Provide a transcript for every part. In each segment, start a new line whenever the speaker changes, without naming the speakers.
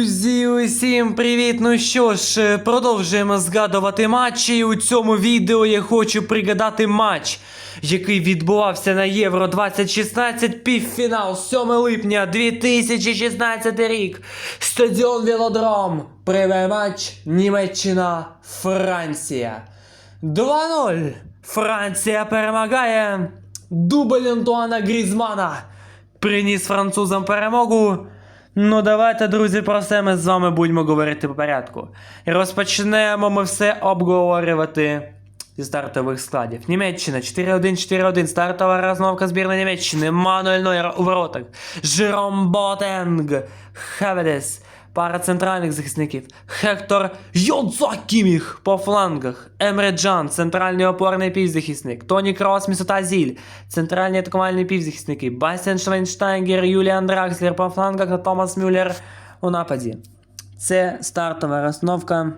Друзі, усім привіт! Ну що ж, е, продовжуємо згадувати матчі. І у цьому відео я хочу пригадати матч, який відбувався на Євро 2016 півфінал 7 липня 2016 рік. Стадіон Велодром. Прямий матч Німеччина Франція. 2-0. Франція перемагає. Дубль Антуана Грізмана приніс французам перемогу. Ну, давайте, друзі, про все ми з вами будемо говорити по порядку. Розпочнемо ми все обговорювати зі стартових складів. Німеччина 4-1, 4-1. Стартова розновка збірної Німеччини. Мануель Нойер у воротах. Жером Ботенг. Хеведес. Пара центральних захисників. Хектор Йодзакіміх по флангах. Емре Джан, центральний опорний півзахисник. Тоні Крос, Місота Зіль, центральні атакувальні півзахисники. Бастіан Швейнштайнгер, Юліан Дракслер по флангах та Томас Мюллер у нападі. Це стартова розстановка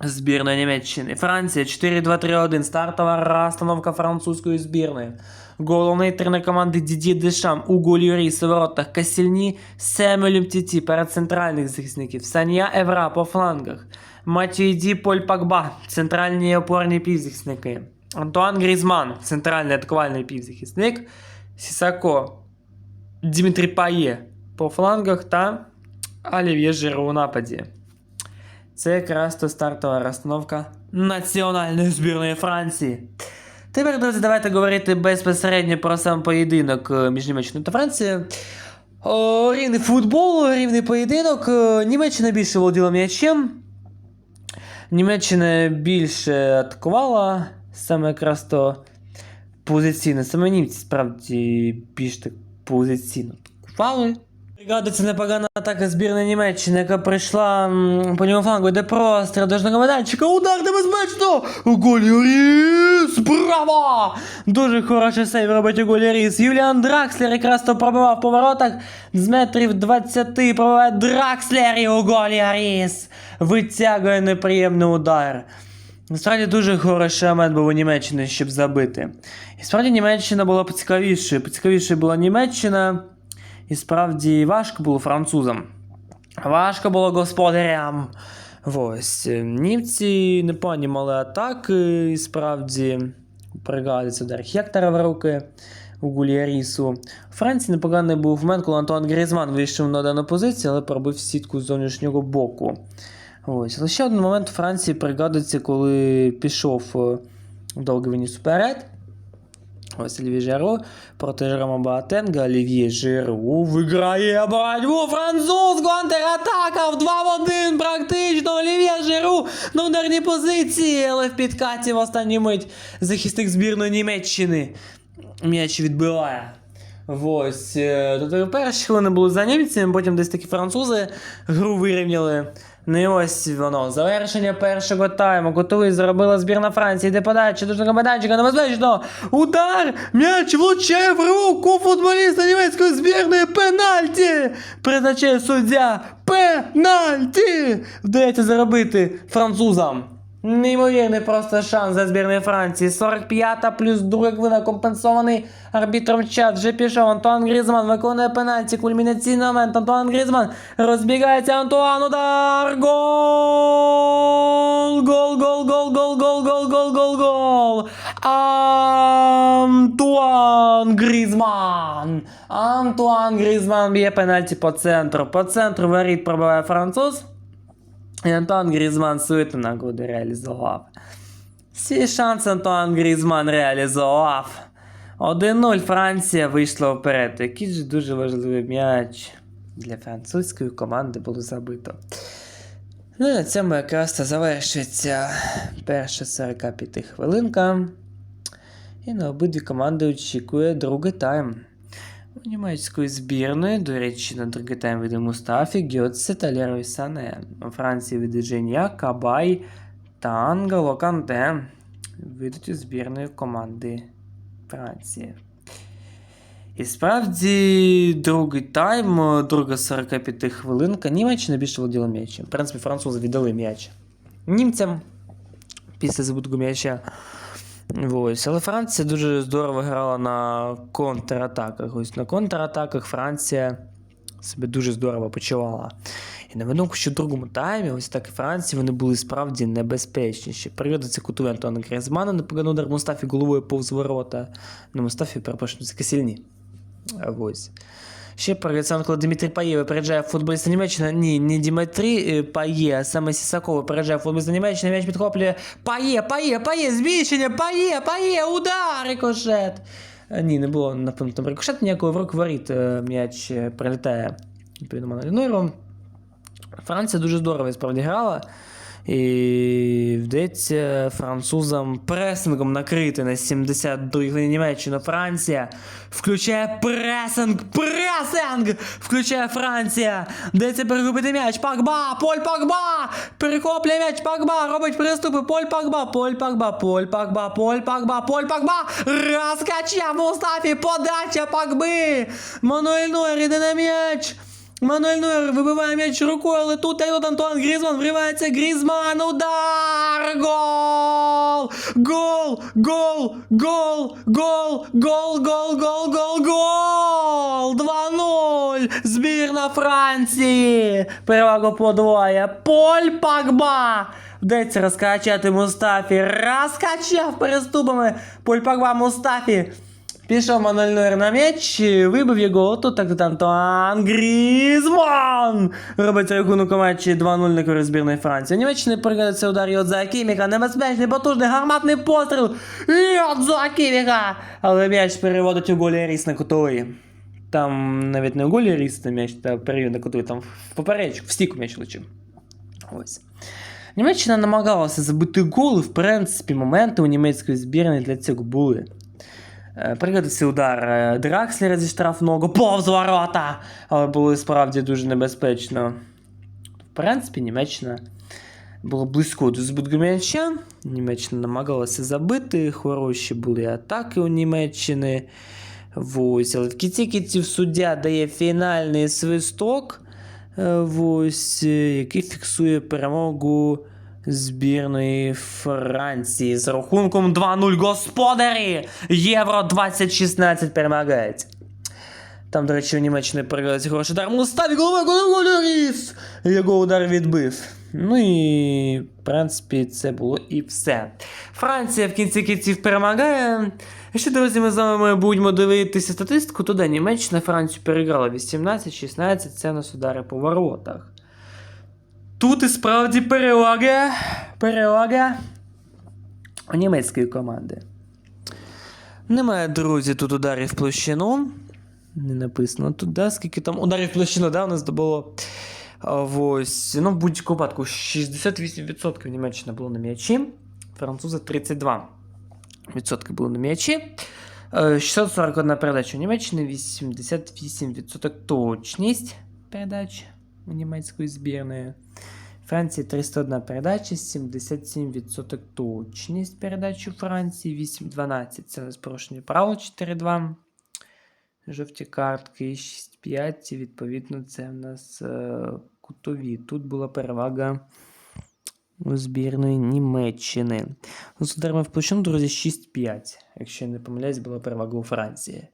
збірної Німеччини. Франція 4-2-3-1. Стартова розстановка французької збірної. Головний тренер команди Діді Дешам, Уго Люріс у Касільні, Семюль Птіті перед центральних захисників, Саня Евра по флангах, Матюйді Поль Пакба, центральні опорні півзахисники, Антуан Грізман, центральний атакувальний півзахисник, Сісако, Дмитрій Пає по флангах та Олів'є Жиру у нападі. Це якраз то стартова розстановка національної збірної Франції. Тепер, друзі, давайте говорити безпосередньо про сам поєдинок е, між Німеччиною та Францією. Рівний футбол, рівний поєдинок. Е, Німеччина більше володіла м'ячем. Німеччина більше атакувала, саме якраз то позиційно. Саме німці справді більш так позиційно атакували. Це непогана атака збірної Німеччини, яка прийшла по ньому флангу, де простріл дожного майданчика. Удар небезпечно! Голі Ріс! Браво! Дуже хороший сейв робить Голі Ріс. Юліан Дракслер якраз то пробивав по воротах. З метрів 20 пробиває Дракслер і Голі Ріс. Витягує неприємний удар. Насправді дуже хороший момент був у Німеччини, щоб забити. І справді Німеччина була поцікавішою. Поцікавішою була Німеччина. І справді важко було французам. Важко було господарям. Ось. е, Німці непогані мали атаки, і справді пригадується удар Хектора в руки у Гуліарісу. Франції непоганий був момент, коли Антуан Грізман вийшов на дану позицію, але пробив сітку з зовнішнього боку. Ось. Але ще один момент у Франції пригадується, коли пішов е, довгий виніс вперед. Олів'є Жиру проти Жерома Боатенга. Олів'є Жиру виграє боротьбу француз, контратака в 2 в 1 практично. Олів'є Жиру на ударній позиції, але в підкаті в останню мить захисник збірної Німеччини м'яч відбиває. Ось. Тобто перші хвилини були за німцями, потім десь такі французи гру вирівняли. Ну і ось воно. Завершення першого тайму. Готовий зробила збірна Франції. Йде подача до майданчика небезпечно. Удар! М'яч влучає в руку футболіста німецької збірної. Пенальті! Призначає суддя. Пенальті! Вдається заробити французам. Неймовірний просто шанс за збірної Франції. 45-та плюс друга хвилина компенсований арбітром час. Вже пішов Антуан Грізман виконує пенальті. Кульмінаційний момент. Антуан Грізман розбігається. Антуан удар. Гол! Гол, гол, гол, гол, гол, гол, гол, гол, гол. Антуан Грізман. Антуан Грізман б'є пенальті по центру. По центру воріт пробиває француз. І Антуан Грізман свою нагоду реалізував. Всі шанси Антуан Грізман реалізував. 1-0 Франція вийшла вперед. Який ж дуже важливий м'яч для французької команди було забито. Ну і на цьому якраз це завершується перша 45 хвилинка. І на обидві команди очікує другий тайм. Німецької збірної, до речі, на другий від Мустафі, Гьотце та Лерой Сане. У Франції від Женя, Кабай та Ангело Канте вийдуть у збірної команди Франції. І справді, другий тайм, друга 45 хвилинка. Німеччина більше володіла м'ячем. В принципі, французи віддали м'яч німцям після забутку м'яча. Ось. Але Франція дуже здорово грала на контратаках. Ось на контратаках Франція себе дуже здорово почувала. І на видумку, що в другому таймі, ось так і Франції, вони були справді небезпечніші. Пригодиться кутові Антуана Грізмана, непоганий удар Мустафі головою повз ворота. Ну, Мустафі, перепрошую, це. Ось. Ще коли Дмитрій Пає випереджає футболіста Німеччини. Ні, не Дмитрій е, Пає, а саме Сісаков випереджає футболіста Німеччини. М'яч підхоплює Пає, Пає, Пає, збільшення, Пає, Пає, удар, рикошет. Ні, не було, напевно, там рикошет ніякого в рук воріт е, м'яч прилітає відповідно Манолінойром. Франція дуже здорово справді грала. І вдається французам пресингом накрити на 72-й хвилині Німеччину. Франція включає пресинг, пресинг! Включає Франція. Вдається перехопити м'яч. Пакба, Поль Пакба! Перехоплює м'яч, Пакба, робить приступи. Поль Пакба, Поль Пакба, Поль Пакба, Поль Пакба, Поль Пакба. Розкачав Мустафі, подача Пакби. Мануель Нойер іде на м'яч. Мануель Нойер вибиває м'яч рукою, але тут Тайлот Антуан Грізман вривається Грізман, удар! Гол! Гол! Гол! Гол! Гол! Гол! Гол! Гол! Гол! Гол! 2-0! Збірна Франції! Перевагу подвоє. Поль Пакба! Вдається розкачати Мустафі. Розкачав переступами. Поль Пакба Мустафі. Пішов Мануель на м'яч, вибив його, тут так Антуан Грізман! Робить рахунок у матчі 2-0 на користь збірної Франції. Німеччини пригадається удар от Кіміка, небезпечний, потужний, гарматний постріл! От Кіміка! Але м'яч переводить у голі Ріс на кутовий. Там навіть не у голі Ріс на м'яч, та перевів на кутовий, там в поперечку, в стіку м'яч летів. Ось. Німеччина намагалася забити гол, і в принципі моменти у німецької збірної для цього були. Е, Пригодився удар е, Дракслера зі штрафного повз ворота, але було справді дуже небезпечно. В принципі, Німеччина була близько до збутку м'яча. Німеччина намагалася забити, хороші були атаки у Німеччини. Ось, але в кінці кінців суддя дає фінальний свисток, е, ось, який фіксує перемогу збірної Франції з рахунком 2-0 господарі! Євро 2016 перемагають. Там, до речі, у Німеччини переглядався хороший удар. Муставі головою Голоріс! Його удар відбив. Ну і, в принципі, це було і все. Франція в кінці кінців перемагає. Якщо, друзі, ми з вами будемо дивитися статистику, то да, Німеччина Францію переграла 18-16, це нас удари по воротах. Тут і справді перевага. Перевага німецької команди. Немає, друзі, тут ударів в площину. Не написано тут, да? Скільки там ударів в площину, да, у нас було. Ось, ну, в будь-якому випадку, 68% Німеччина було на м'ячі, французи 32% було на м'ячі. Е, 641 передача у Німеччини, 88% точність передач німецької збірної. Франції 301 передача, 77% точність передач у Франції, 8-12 це порушення правил 4-2. Жовті картки 6-5, і відповідно, це в нас е, кутові. Тут була перевага у збірної Німеччини. З ударами в друзі, 6-5. Якщо я не помиляюсь, була перевага у Франції.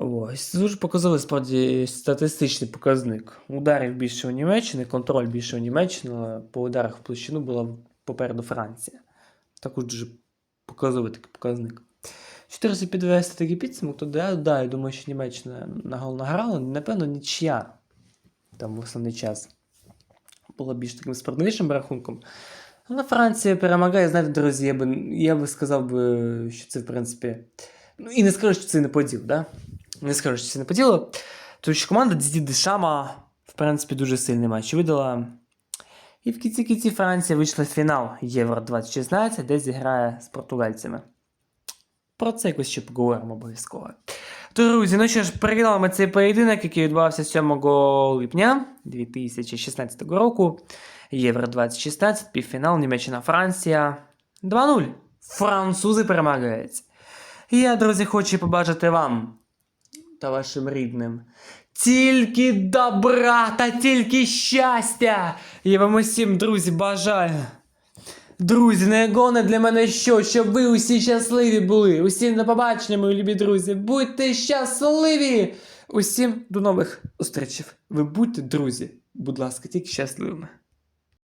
Ось, це дуже показовий справді статистичний показник. Ударів більше у Німеччини, контроль більше у Німеччини, по ударах в площину була попереду Франція. Також дуже показовий такий показник. 400 підвести такий підсумок, то да, да, я думаю, що Німеччина на гол награла, напевно, нічия там в основний час була більш таким справедливішим рахунком. Але Франція перемагає, знаєте, друзі, я би, я би сказав, би, що це, в принципі. Ну, і не скажу, що це не поділ, да? Не скажу, що це не поділо. Тому що команда Діді Дешама, в принципі, дуже сильний матч видала. І в кінці кінці Франція вийшла в фінал Євро 2016, де зіграє з португальцями. Про це якось ще поговоримо обов'язково. Друзі, ну що ж, переглядали ми цей поєдинок, який відбувався 7 липня 2016 року. Євро 2016, півфінал, Німеччина Франція. 2-0. Французи перемагають. Я, друзі, хочу побажати вам та вашим рідним. Тільки добра та тільки щастя! Я вам усім, друзі, бажаю. Друзі, найголовне для мене що? Щоб ви усі щасливі були. Усі на побачення, мої любі друзі. Будьте щасливі! Усім до нових зустрічей. Ви будьте друзі, будь ласка, тільки щасливими.